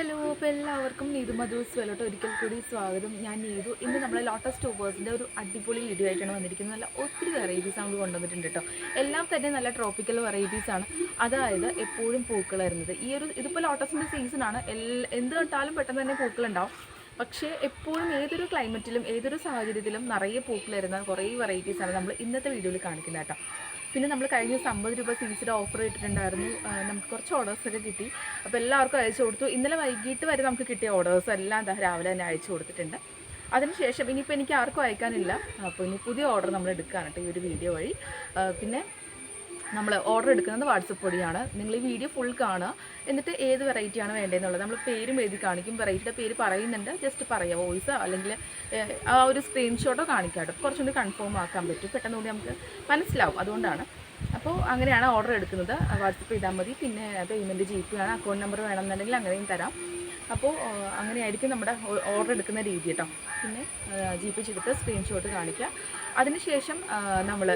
Hello അപ്പോൾ എല്ലാവർക്കും നീതു മധുസ് വെലോട്ട് ഒരിക്കൽ കൂടി സ്വാഗതം. ഞാൻ നീതു. ഇന്ന് നമ്മളെ ലോട്ടസ് ടൂബേഴ്സിന്റെ ഒരു അടിപൊളി വീഡിയോ ആയിട്ടാണ് വന്നിരിക്കുന്നത്. നല്ല ഒത്തിരി വെറൈറ്റീസ് നമ്മൾ കൊണ്ടുവന്നിട്ടുണ്ട് കേട്ടോ എല്ലാം തന്നെ നല്ല ട്രോപ്പിക്കൽ ആണ്. അതായത് എപ്പോഴും പൂക്കൾ വരുന്നത്. ഈ ഒരു ഇതിപ്പോൾ ലോട്ടസിന്റെ സീസണാണ് എല്ലാ എന്ത് കണ്ടാലും പെട്ടെന്ന് തന്നെ പൂക്കളുണ്ടാവും പക്ഷേ എപ്പോഴും ഏതൊരു ക്ലൈമറ്റിലും ഏതൊരു സാഹചര്യത്തിലും നിറയെ പൂക്കൾ വരുന്ന കുറേ വെറൈറ്റീസാണ് നമ്മൾ ഇന്നത്തെ വീഡിയോയിൽ കാണിക്കുന്നത് കേട്ടോ പിന്നെ നമ്മൾ കഴിഞ്ഞ ദിവസം അമ്പത് രൂപ സീസിയുടെ ഓഫർ ഇട്ടിട്ടുണ്ടായിരുന്നു. നമുക്ക് കുറച്ച് ഓർഡേഴ്സൊക്കെ കിട്ടി. അപ്പോൾ എല്ലാവർക്കും അയച്ചു കൊടുത്തു. ഇന്നലെ വൈകിട്ട് വരെ നമുക്ക് കിട്ടിയ ഓർഡേഴ്സ് എല്ലാം രാവിലെ തന്നെ അയച്ചു കൊടുത്തിട്ടുണ്ട്. അതിനുശേഷം ഇനിയിപ്പോൾ എനിക്ക് ആർക്കും അയക്കാനില്ല. അപ്പോൾ ഇനി പുതിയ ഓർഡർ നമ്മൾ എടുക്കുകയാണ് കേട്ടോ ഈ ഒരു വീഡിയോ വഴി. പിന്നെ നമ്മൾ ഓർഡർ എടുക്കുന്നത് വാട്സപ്പ് വഴിയാണ് നിങ്ങൾ ഈ വീഡിയോ ഫുൾ കാണുക. എന്നിട്ട് ഏത് വെറൈറ്റിയാണ് വേണ്ടതെന്നുള്ളത് നമ്മൾ പേരും എഴുതി കാണിക്കും. വെറൈറ്റിയുടെ പേര് പറയുന്നുണ്ട്. ജസ്റ്റ് പറയുക വോയിസ് അല്ലെങ്കിൽ ആ ഒരു സ്ക്രീൻഷോട്ടോ കാണിക്കാം കേട്ടോ. കുറച്ചുകൂടി കൺഫേം ആക്കാൻ പറ്റും. പെട്ടെന്ന് കൂടി നമുക്ക് മനസ്സിലാവും. അതുകൊണ്ടാണ്. അപ്പോൾ അങ്ങനെയാണ് ഓർഡർ എടുക്കുന്നത്. വാട്സപ്പ് ചെയ്താൽ മതി. പിന്നെ പേയ്മെന്റ് ജി ആണ് അക്കൗണ്ട് നമ്പർ വേണമെന്നുണ്ടെങ്കിൽ അങ്ങനെയും തരാം. അപ്പോൾ അങ്ങനെ അങ്ങനെയായിരിക്കും നമ്മുടെ ഓർഡർ എടുക്കുന്ന രീതി കേട്ടോ. പിന്നെ ജി പി സ്ക്രീൻഷോട്ട് കാണിക്കുക അതിനുശേഷം നമ്മൾ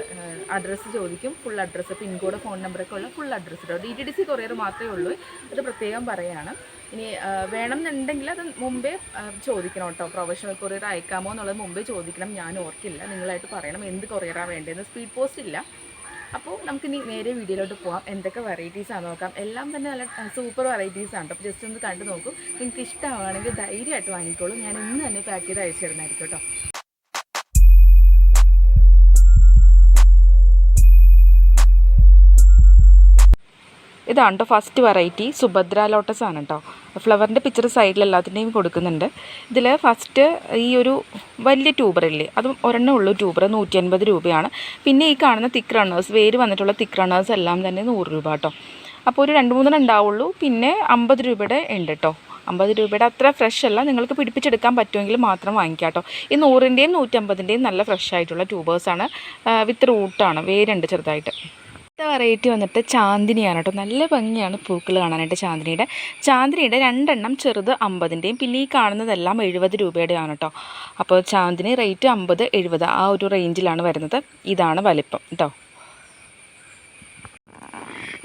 അഡ്രസ്സ് ചോദിക്കും. ഫുൾ അഡ്രസ്സ് പിൻകോഡ് ഫോൺ നമ്പറൊക്കെ ഉള്ള ഫുൾ അഡ്രസ്സ് കേട്ടോ D T D C courier മാത്രമേ ഉള്ളൂ. അത് പ്രത്യേകം പറയാണ്. ഇനി വേണമെന്നുണ്ടെങ്കിൽ അത് മുമ്പേ ചോദിക്കണം കേട്ടോ. പ്രൊഫഷണൽ കൊറിയർ അയക്കാമോ എന്നുള്ളത് മുമ്പേ ചോദിക്കണം. ഞാൻ ഓർക്കില്ല. നിങ്ങളായിട്ട് പറയണം. എന്ത് കൊറിയറാണ് വേണ്ടതെന്ന് സ്പീഡ് പോസ്റ്റ് ഇല്ല. അപ്പോൾ നമുക്കിനി നേരെ വീഡിയോയിലോട്ട് പോകാം എന്തൊക്കെ വെറൈറ്റീസ് ആണ് നോക്കാം. എല്ലാം തന്നെ നല്ല സൂപ്പർ വെറൈറ്റീസ് ആണ് അപ്പോൾ ജസ്റ്റ് ഒന്ന് കണ്ടു നോക്കും. നിങ്ങൾക്ക് ഇഷ്ടമാണെങ്കിൽ ധൈര്യമായിട്ട് വാങ്ങിക്കോളൂ. ഞാൻ ഇന്ന് തന്നെ പാക്ക് ചെയ്ത് അയച്ചു തരുന്നതായിരിക്കും കേട്ടോ ഇതാണ് കേട്ടോ ഫസ്റ്റ് വെറൈറ്റി സുഭദ്ര ലോട്ടസ് ആണ് കേട്ടോ ഫ്ലവറിന്റെ പിക്ചർ സൈഡിൽ എല്ലാത്തിന്റെയും കൊടുക്കുന്നുണ്ട്. ഇതിൽ ഫസ്റ്റ് ഈ ഒരു വലിയ ട്യൂബറില്ലേ അതും ഒരെണ്ണം ഉള്ളൂ ട്യൂബർ നൂറ്റി അൻപത് രൂപയാണ്. പിന്നെ ഈ കാണുന്ന തിക്ക് റണ്ണേഴ്സ് വേര് വന്നിട്ടുള്ള തിക്ക് റണ്ണേഴ്സ് എല്ലാം തന്നെ നൂറ് രൂപ കേട്ടോ അപ്പോൾ ഒരു രണ്ട് മൂന്നെണ്ണം ഉണ്ടാവുള്ളൂ. പിന്നെ അമ്പത് രൂപയുടെ ഉണ്ട് കേട്ടോ അമ്പത് രൂപയുടെ അത്ര ഫ്രഷ് അല്ല. നിങ്ങൾക്ക് പിടിപ്പിച്ചെടുക്കാൻ പറ്റുമെങ്കിൽ മാത്രം വാങ്ങിക്കാം കേട്ടോ ഈ നൂറിന്റെയും നൂറ്റമ്പതിന്റെയും നല്ല ഫ്രഷ് ആയിട്ടുള്ള ട്യൂബേഴ്സാണ് വിത്ത് റൂട്ടാണ് വേരുണ്ട് ചെറുതായിട്ട്. അടുത്ത വെറൈറ്റി വന്നിട്ട് ചാന്ദിനിയാണ് കേട്ടോ നല്ല ഭംഗിയാണ് പൂക്കൾ കാണാനായിട്ട് ചാന്ദിനിയുടെ. ചാന്ദിനിയുടെ രണ്ടെണ്ണം ചെറുത് അമ്പതിന്റെയും പിന്നെ ഈ കാണുന്നതെല്ലാം എഴുപത് രൂപയുടെയാണ് കേട്ടോ അപ്പോൾ ചാന്ദിനി റേറ്റ് അമ്പത് എഴുപത് ആ ഒരു റേഞ്ചിലാണ് വരുന്നത്. ഇതാണ് വലിപ്പം കേട്ടോ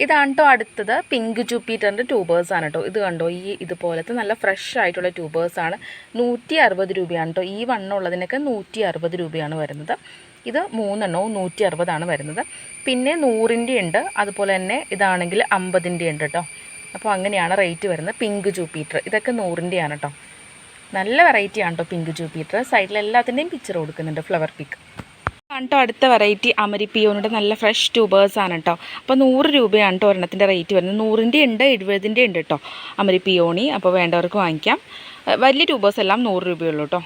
ഇതാണ് കേട്ടോ അടുത്തത്. പിങ്ക് ജൂപ്പിറ്ററിന്റെ ട്യൂബേഴ്സ് ആണ് കേട്ടോ ഇത് കണ്ടോ? ഈ ഇതുപോലത്തെ നല്ല ഫ്രഷ് ആയിട്ടുള്ള ട്യൂബേഴ്സ് ആണ്. നൂറ്റി അറുപത് രൂപയാണ് കേട്ടോ ഈ വണ്ണം ഉള്ളതിനൊക്കെ നൂറ്റി അറുപത് രൂപയാണ് വരുന്നത്. ഇത് മൂന്നെണ്ണവും നൂറ്റി അറുപതാണ് വരുന്നത്. പിന്നെ നൂറിന്റെ ഉണ്ട്. അതുപോലെ തന്നെ ഇതാണെങ്കിൽ അമ്പതിന്റെ ഉണ്ട് കേട്ടോ അപ്പോൾ അങ്ങനെയാണ് റേറ്റ് വരുന്നത്. പിങ്ക് ജൂപ്പിറ്റർ ഇതൊക്കെ നൂറിന്റെയാണ് കേട്ടോ നല്ല വെറൈറ്റിയാണ് കേട്ടോ പിങ്ക് ജൂപ്പിറ്റർ സൈഡിൽ എല്ലാത്തിന്റെയും പിക്ചർ കൊടുക്കുന്നുണ്ട്. ഫ്ലവർ പിക്ക് കേട്ടോ അടുത്ത വെറൈറ്റി അമരി അമരിപ്പിയോണിന്റെ നല്ല ഫ്രഷ് ട്യൂബേഴ്സ് ആണ് കേട്ടോ അപ്പോൾ നൂറ് രൂപയാണ് കേട്ടോ ഒരെണ്ണത്തിന്റെ റേറ്റ് വരുന്നത്. നൂറിന്റെ ഉണ്ട് എഴുപതിന്റെ ഉണ്ട് കേട്ടോ അമരിപ്പിയോണി അപ്പോൾ വേണ്ടവർക്ക് വാങ്ങിക്കാം. വലിയ ട്യൂബേഴ്സ് എല്ലാം നൂറ് രൂപയുള്ളൂ കേട്ടോ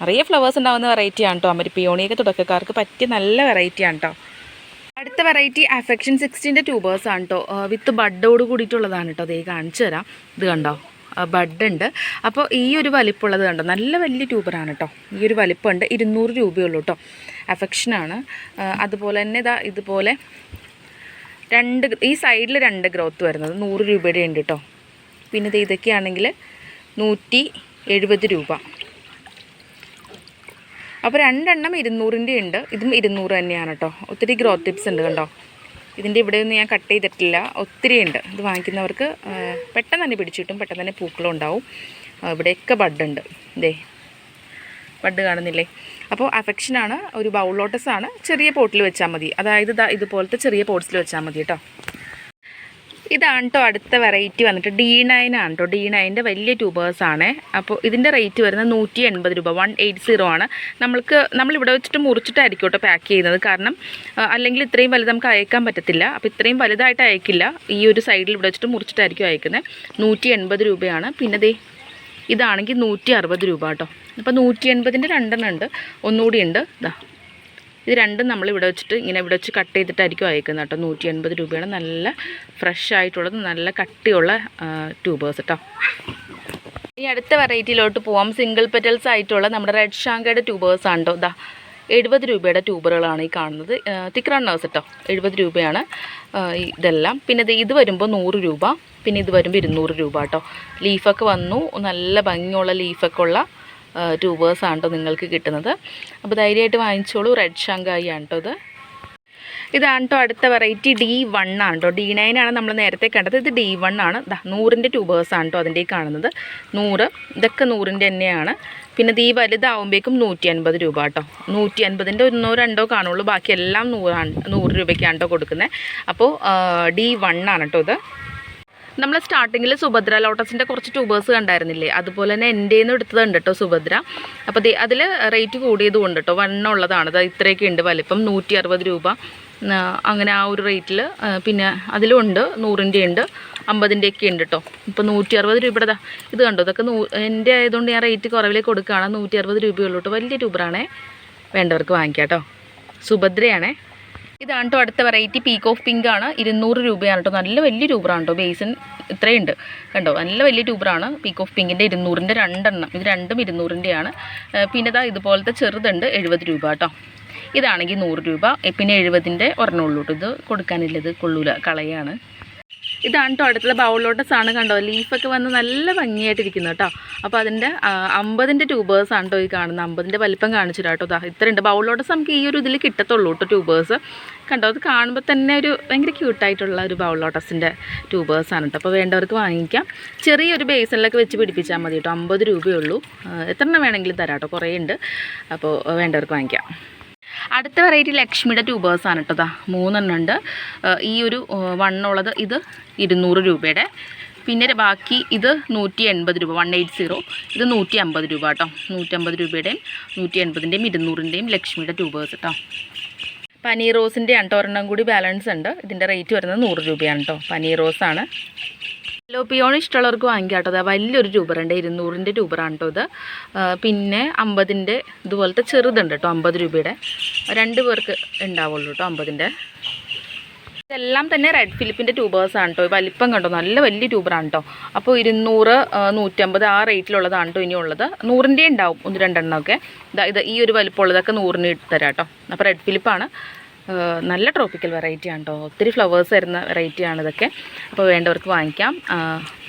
നിറയെ ഫ്ലവേഴ്സ് ഉണ്ടാകുന്ന വെറൈറ്റിയാണ് കേട്ടോ അമരിപ്പിയോണിയൊക്കെ തുടക്കക്കാർക്ക് പറ്റിയ നല്ല വെറൈറ്റിയാണ് കേട്ടോ അടുത്ത വെറൈറ്റി അഫെക്ഷൻ സിക്സ്റ്റീന്റെ ട്യൂബേഴ്സ് ആണ് കേട്ടോ വിത്ത് ബഡോട് കൂടിയിട്ടുള്ളതാണ് കേട്ടോ അതേ കാണിച്ചു തരാം. ഇത് കണ്ടോ? ബഡ് ഉണ്ട് അപ്പോൾ ഈ ഒരു വലിപ്പമുള്ളത് കണ്ടോ? നല്ല വലിയ ട്യൂബറാണ് കേട്ടോ ഈ ഒരു വലിപ്പമുണ്ട് ഇരുന്നൂറ് രൂപയുള്ളൂ കേട്ടോ അഫെക്ഷനാണ്. അതുപോലെ തന്നെ ഇതാ ഇതുപോലെ രണ്ട് ഈ സൈഡിൽ രണ്ട് ഗ്രോത്ത് വരുന്നത്. നൂറ് രൂപയുടെ ഉണ്ട് കേട്ടോ പിന്നെ ഇത് ഇതൊക്കെയാണെങ്കിൽ നൂറ്റി എഴുപത് രൂപ. അപ്പോൾ രണ്ടെണ്ണം ഇരുന്നൂറിന്റെ ഉണ്ട്. ഇതും ഇരുന്നൂറ് തന്നെയാണ് കേട്ടോ ഒത്തിരി ഗ്രോത്ത് ടിപ്സ് ഉണ്ട് കണ്ടോ? ഇതിന്റെ ഇവിടെ ഒന്നും ഞാൻ കട്ട് ചെയ്തിട്ടില്ല. ഒത്തിരി ഉണ്ട് ഇത് വാങ്ങിക്കുന്നവർക്ക് പെട്ടെന്ന് തന്നെ പിടിച്ചു കിട്ടും. പെട്ടെന്ന് തന്നെ പൂക്കളും ഉണ്ടാവും. ഇവിടെയൊക്കെ ബഡുണ്ട്. ഇതേ ബഡ് കാണുന്നില്ലേ? അപ്പോൾ അഫെക്ഷനാണ് ഒരു ബൗൾ ലോട്ടസ് ആണ്. ചെറിയ പോട്ടിൽ വെച്ചാൽ മതി. അതായത് ഇതാ ഇതുപോലത്തെ ചെറിയ പോട്ട്സിൽ വെച്ചാൽ മതി കേട്ടോ. ഇതാണ് കേട്ടോ അടുത്ത വെറൈറ്റി വന്നിട്ട് ഡി നയൻ ആണ് കേട്ടോ ഡി നയന്റെ വലിയ ട്യൂബേഴ്സ് ആണ്. അപ്പോൾ ഇതിന്റെ റേറ്റ് വരുന്നത് നൂറ്റി എൺപത് രൂപ. വൺ എയ്റ്റ് സീറോ ആണ്. നമ്മൾക്ക് നമ്മളിവിടെ വെച്ചിട്ട് മുറിച്ചിട്ടായിരിക്കും കേട്ടോ പാക്ക് ചെയ്യുന്നത്. കാരണം അല്ലെങ്കിൽ ഇത്രയും വലുത് നമുക്ക് അയക്കാൻ പറ്റത്തില്ല. അപ്പോൾ ഇത്രയും വലുതായിട്ട് അയക്കില്ല. ഈ ഒരു സൈഡിൽ ഇവിടെ വെച്ചിട്ട് മുറിച്ചിട്ടായിരിക്കും അയക്കുന്നത്. നൂറ്റി എൺപത് രൂപയാണ്. പിന്നെ ദേ ഇതാണെങ്കിൽ നൂറ്റി അറുപത് രൂപ കേട്ടോ അപ്പോൾ നൂറ്റി എൺപതിന്റെ രണ്ടെണ്ണം ഉണ്ട്. ഒന്നുകൂടി ഉണ്ട്. ഇതാ ഇത് രണ്ടും നമ്മൾ ഇവിടെ വെച്ചിട്ട് ഇങ്ങനെ ഇവിടെ വെച്ച് കട്ട് ചെയ്തിട്ടായിരിക്കും അയക്കുന്നത് കേട്ടോ. നൂറ്റി എൺപത് രൂപയാണ്. നല്ല ഫ്രഷ് ആയിട്ടുള്ളത് നല്ല കട്ടിയുള്ള ട്യൂബേഴ്സ് കേട്ടോ ഇനി അടുത്ത വെറൈറ്റിയിലോട്ട് പോവാം. സിംഗിൾ പെറ്റൽസ് ആയിട്ടുള്ള നമ്മുടെ റെഡ് ഷാങ്കയുടെ ട്യൂബേഴ്സ് ആണ് കേട്ടോ ഇതാ എഴുപത് രൂപയുടെ ട്യൂബറുകളാണ് ഈ കാണുന്നത്. തിക്ക് റണ്ണേഴ്സ് കേട്ടോ എഴുപത് രൂപയാണ്. ഇതെല്ലാം. പിന്നെ ഇത് വരുമ്പോൾ നൂറ് രൂപ. പിന്നെ ഇത് വരുമ്പോൾ ഇരുന്നൂറ് രൂപ കേട്ടോ ലീഫൊക്കെ വന്നു. നല്ല ഭംഗിയുള്ള ലീഫൊക്കെ ഉള്ള ട്യൂബേഴ്സാണ് കേട്ടോ നിങ്ങൾക്ക് കിട്ടുന്നത്. അപ്പോൾ ധൈര്യമായിട്ട് വാങ്ങിച്ചോളൂ. റെഡ് ഷങ്കായി ആണ് കേട്ടോ ഇത്. ഇതാണ് കേട്ടോ അടുത്ത വെറൈറ്റി ഡി വൺ ആണ് കേട്ടോ ഡി നയൻ ആണ് നമ്മൾ നേരത്തെ കണ്ടത്. ഇത് ഡി വൺ ആണ്. നൂറിന്റെ ട്യൂബേഴ്സ് ആണ് കേട്ടോ അതിന്റെ കാണുന്നത്. നൂറ് ഇതൊക്കെ നൂറിന്റെ തന്നെയാണ്. പിന്നെ ഇത് ഈ വലുതാവുമ്പോഴേക്കും നൂറ്റി അൻപത് രൂപ കേട്ടോ നൂറ്റി അൻപതിന്റെ ഒന്നോ രണ്ടോ കാണുള്ളൂ. ബാക്കി എല്ലാം നൂറാണ് നൂറ് രൂപയ്ക്കാണ് കേട്ടോ കൊടുക്കുന്നത് അപ്പോൾ ഡി വൺ ആണ് കേട്ടോ ഇത്. നമ്മൾ സ്റ്റാർട്ടിങ്ങിൽ സുഭദ്ര ലോട്ടസിന്റെ കുറച്ച് ട്യൂബേഴ്സ് കണ്ടായിരുന്നില്ലേ? അതുപോലെ തന്നെ എന്റെ നിന്ന് എടുത്തതുണ്ട് കേട്ടോ സുഭദ്ര. അപ്പോൾ അതിൽ റേറ്റ് കൂടിയത് കൊണ്ട് കേട്ടോ വണ്ണുള്ളതാണ്. അത് ഇത്രയൊക്കെ ഉണ്ട് വലിപ്പം. നൂറ്റി അറുപത് രൂപ അങ്ങനെ ആ ഒരു റേറ്റിൽ പിന്നെ അതിലും ഉണ്ട്. നൂറിന്റെ ഉണ്ട്. അമ്പതിന്റെ ഒക്കെ ഉണ്ട് കേട്ടോ ഇപ്പോൾ നൂറ്റി അറുപത് രൂപയുടെ ഇത് കണ്ടോ? ഇതൊക്കെ നൂ എന്റെ ആയതുകൊണ്ട് ഞാൻ റേറ്റ് കുറവിലേക്ക് കൊടുക്കുകയാണ്. നൂറ്റി അറുപത് രൂപയുള്ളൂ കേട്ടോ വലിയ ട്യൂബറാണേ വേണ്ടവർക്ക് വാങ്ങിക്കാം കേട്ടോ സുഭദ്രയാണേ. ഇതാണ് കേട്ടോ അടുത്ത വെറൈറ്റി പീക്ക് ഓഫ് പിങ്ക് ആണ്. ഇരുന്നൂറ് രൂപയാണ് കേട്ടോ നല്ല വലിയ ട്യൂബറാണ് കേട്ടോ ബേസിൻ ഇത്രയുണ്ട്. കണ്ടോ? നല്ല വലിയ ട്യൂബറാണ് പീക്ക് ഓഫ് പിങ്കിന്റെ ഇരുന്നൂറിന്റെ രണ്ടെണ്ണം. ഇത് രണ്ടും ഇരുന്നൂറിന്റെയാണ് പിന്നെ ഇതാ ഇതുപോലത്തെ ചെറുതുണ്ട് എഴുപത് രൂപ കേട്ടോ ഇതാണെങ്കിൽ നൂറ് രൂപ. പിന്നെ എഴുപതിന്റെ ഒരെണ്ണം ഉള്ളൂ കേട്ടോ ഇത് കൊടുക്കാനില്ലത് കൊള്ളൂല. കളയാണ്. ഇതാണ് കേട്ടോ അടുത്തുള്ള ബൗളിലോട്ടസ് ആണ് കണ്ടോ? ലീഫൊക്കെ വന്ന് നല്ല ഭംഗിയായിട്ടിരിക്കുന്നു കേട്ടോ അപ്പോൾ അതിന്റെ അമ്പതിന്റെ ട്യൂബേഴ്സ് ആണ് കേട്ടോ ഈ കാണുന്നത്. അമ്പതിന്റെ വലിപ്പം കാണിച്ചു കേട്ടോ ഇത്രയുണ്ട്. ബൗളിലോട്ടസ് നമുക്ക് ഈ ഒരു ഇതിൽ കിട്ടത്തുള്ളൂ കേട്ടോ ട്യൂബേഴ്സ് കണ്ടോ? അത് കാണുമ്പോൾ തന്നെ ഒരു ഭയങ്കര ക്യൂട്ടായിട്ടുള്ള ഒരു ബൗളിലോട്ടസിന്റെ ട്യൂബേഴ്സ് ആണ് കേട്ടോ അപ്പോൾ വേണ്ടവർക്ക് വാങ്ങിക്കാം. ചെറിയൊരു ബേസിലൊക്കെ വെച്ച് പിടിപ്പിച്ചാൽ മതി കേട്ടോ അമ്പത് രൂപയുള്ളൂ എത്ര എണ്ണം വേണമെങ്കിലും തരാം കേട്ടോ കുറേ ഉണ്ട് അപ്പോൾ വേണ്ടവർക്ക് വാങ്ങിക്കാം. അടുത്ത വെറൈറ്റി ലക്ഷ്മിയുടെ ട്യൂബേഴ്സ് ആണ് കേട്ടോ മൂന്നെണ്ണം ഉണ്ട്. ഈ ഒരു വണ്ണുള്ളത് ഇത് ഇരുന്നൂറ് രൂപയുടെ. പിന്നെ ബാക്കി ഇത് നൂറ്റി എൺപത് രൂപ വൺ എയ്റ്റ് സീറോ ഇത് നൂറ്റി അമ്പത് രൂപ കേട്ടോ. നൂറ്റമ്പത് രൂപയുടെയും നൂറ്റി എൺപതിന്റെയും ഇരുന്നൂറിന്റെയും ലക്ഷ്മിയുടെ ട്യൂബേഴ്സ് കേട്ടോ പനീർ റോസിന്റെ ആണ് കൂടി ബാലൻസ് ഉണ്ട്. ഇതിന്റെ റേറ്റ് വരുന്നത് നൂറ് രൂപയാണ് കേട്ടോ പനീർ റോസാണ്. ലോപ്പിയോൺ ഇഷ്ടമുള്ളവർക്ക് വാങ്ങിക്കാം കേട്ടോ. അതാ വലിയൊരു രൂപറുണ്ട് ഇരുന്നൂറിന്റെ രൂപറാണ് കേട്ടോ ഇത്. പിന്നെ അമ്പതിന്റെ ഇതുപോലത്തെ ചെറുതുണ്ട് കേട്ടോ അമ്പത് രൂപയുടെ. രണ്ട് പേർക്ക് ഉണ്ടാവുള്ളൂ കേട്ടോ അമ്പതിന്റെ ഇതെല്ലാം തന്നെ റെഡ് ഫിലിപ്പിന്റെ ട്യൂബേഴ്സ് ആണ് കേട്ടോ വലിപ്പം കണ്ടോ? നല്ല വലിയ ട്യൂബറാണ് കേട്ടോ അപ്പോൾ ഇരുന്നൂറ് നൂറ്റമ്പത് ആ റേറ്റിലുള്ളതാണ് കേട്ടോ ഇനിയുള്ളത്. നൂറിന്റെ ഉണ്ടാവും ഒന്ന് രണ്ടെണ്ണമൊക്കെ. ഇതാ ഈ ഒരു വലിപ്പമുള്ളതൊക്കെ നൂറിന് തരാം കേട്ടോ അപ്പോൾ റെഡ് ഫിലിപ്പാണ് നല്ല ട്രോപ്പിക്കൽ വെറൈറ്റി ആണ് കേട്ടോ ഒത്തിരി ഫ്ലവേഴ്സ് വരുന്ന വെറൈറ്റി ആണിതൊക്കെ അപ്പോൾ വേണ്ടവർക്ക് വാങ്ങിക്കാം.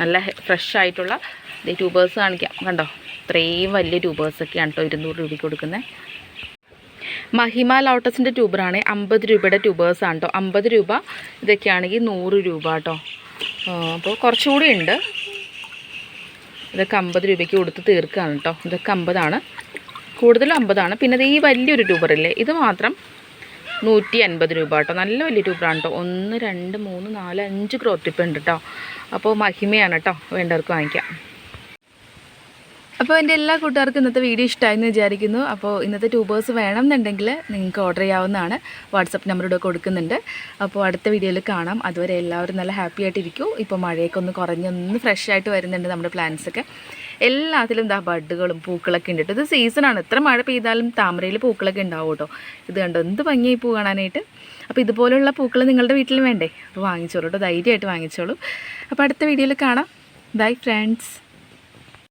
നല്ല ഫ്രഷ് ആയിട്ടുള്ള ഈ ട്യൂബേഴ്സ് കാണിക്കാം. കണ്ടോ? ഇത്രയും വലിയ ട്യൂബേഴ്സൊക്കെയാണ് കേട്ടോ ഇരുന്നൂറ് രൂപയ്ക്ക് കൊടുക്കുന്നത് മഹിമ ലോട്ടസിന്റെ ട്യൂബറാണ് അമ്പത് രൂപയുടെ ട്യൂബേഴ്സാണ് കേട്ടോ അമ്പത് രൂപ ഇതൊക്കെയാണെങ്കിൽ നൂറ് രൂപ കേട്ടോ അപ്പോൾ കുറച്ചുകൂടി ഉണ്ട്. ഇതൊക്കെ അമ്പത് രൂപയ്ക്ക് കൊടുത്ത് തീർക്കുകയാണ് കേട്ടോ ഇതൊക്കെ അമ്പതാണ്. കൂടുതലും അമ്പതാണ്. പിന്നെ ഈ വലിയൊരു ട്യൂബറില്ലേ ഇത് മാത്രം നൂറ്റി അൻപത് രൂപ കേട്ടോ. നല്ല വലിയ ട്യൂബാണ് കേട്ടോ. ഒന്ന് രണ്ട് മൂന്ന് നാല് അഞ്ച് ക്രോത്തിപ്പ് ഉണ്ട് കേട്ടോ. അപ്പോൾ മഹിമയാണ് കേട്ടോ വേണ്ടവർക്ക് വാങ്ങിക്കാം. അപ്പോൾ എന്റെ എല്ലാ കൂട്ടുകാർക്കും ഇന്നത്തെ വീഡിയോ ഇഷ്ടമായെന്ന് വിചാരിക്കുന്നു. അപ്പോൾ ഇന്നത്തെ ട്യൂബേഴ്സ് വേണം എന്നുണ്ടെങ്കിൽ നിങ്ങൾക്ക് ഓർഡർ ചെയ്യാവുന്നതാണ്. വാട്സപ്പ് നമ്പറിലൂടെ കൊടുക്കുന്നുണ്ട്. അപ്പോൾ അടുത്ത വീഡിയോയിൽ കാണാം. അതുവരെ എല്ലാവരും നല്ല ഹാപ്പി ആയിട്ടിരിക്കും. ഇപ്പോൾ മഴയൊക്കെ ഒന്ന് കുറഞ്ഞൊന്ന് ഫ്രഷ് ആയിട്ട് വരുന്നുണ്ട് നമ്മുടെ പ്ലാൻസൊക്കെ എല്ലാത്തിലും ഇതാ ബഡുകളും പൂക്കളൊക്കെ ഉണ്ട് കേട്ടോ ഇത് സീസണാണ് എത്ര മഴ പെയ്താലും താമരയിൽ പൂക്കളൊക്കെ ഉണ്ടാവും കേട്ടോ ഇത് കണ്ടോ എന്ത് ഭംഗിയായി പൂ കാണാനായിട്ട്. അപ്പോൾ ഇതുപോലുള്ള പൂക്കൾ നിങ്ങളുടെ വീട്ടിലും വേണ്ടേ? അപ്പോൾ വാങ്ങിച്ചോളൂ കേട്ടോ ധൈര്യമായിട്ട് വാങ്ങിച്ചോളൂ. അപ്പോൾ അടുത്ത വീഡിയോയിൽ കാണാം. Bye friends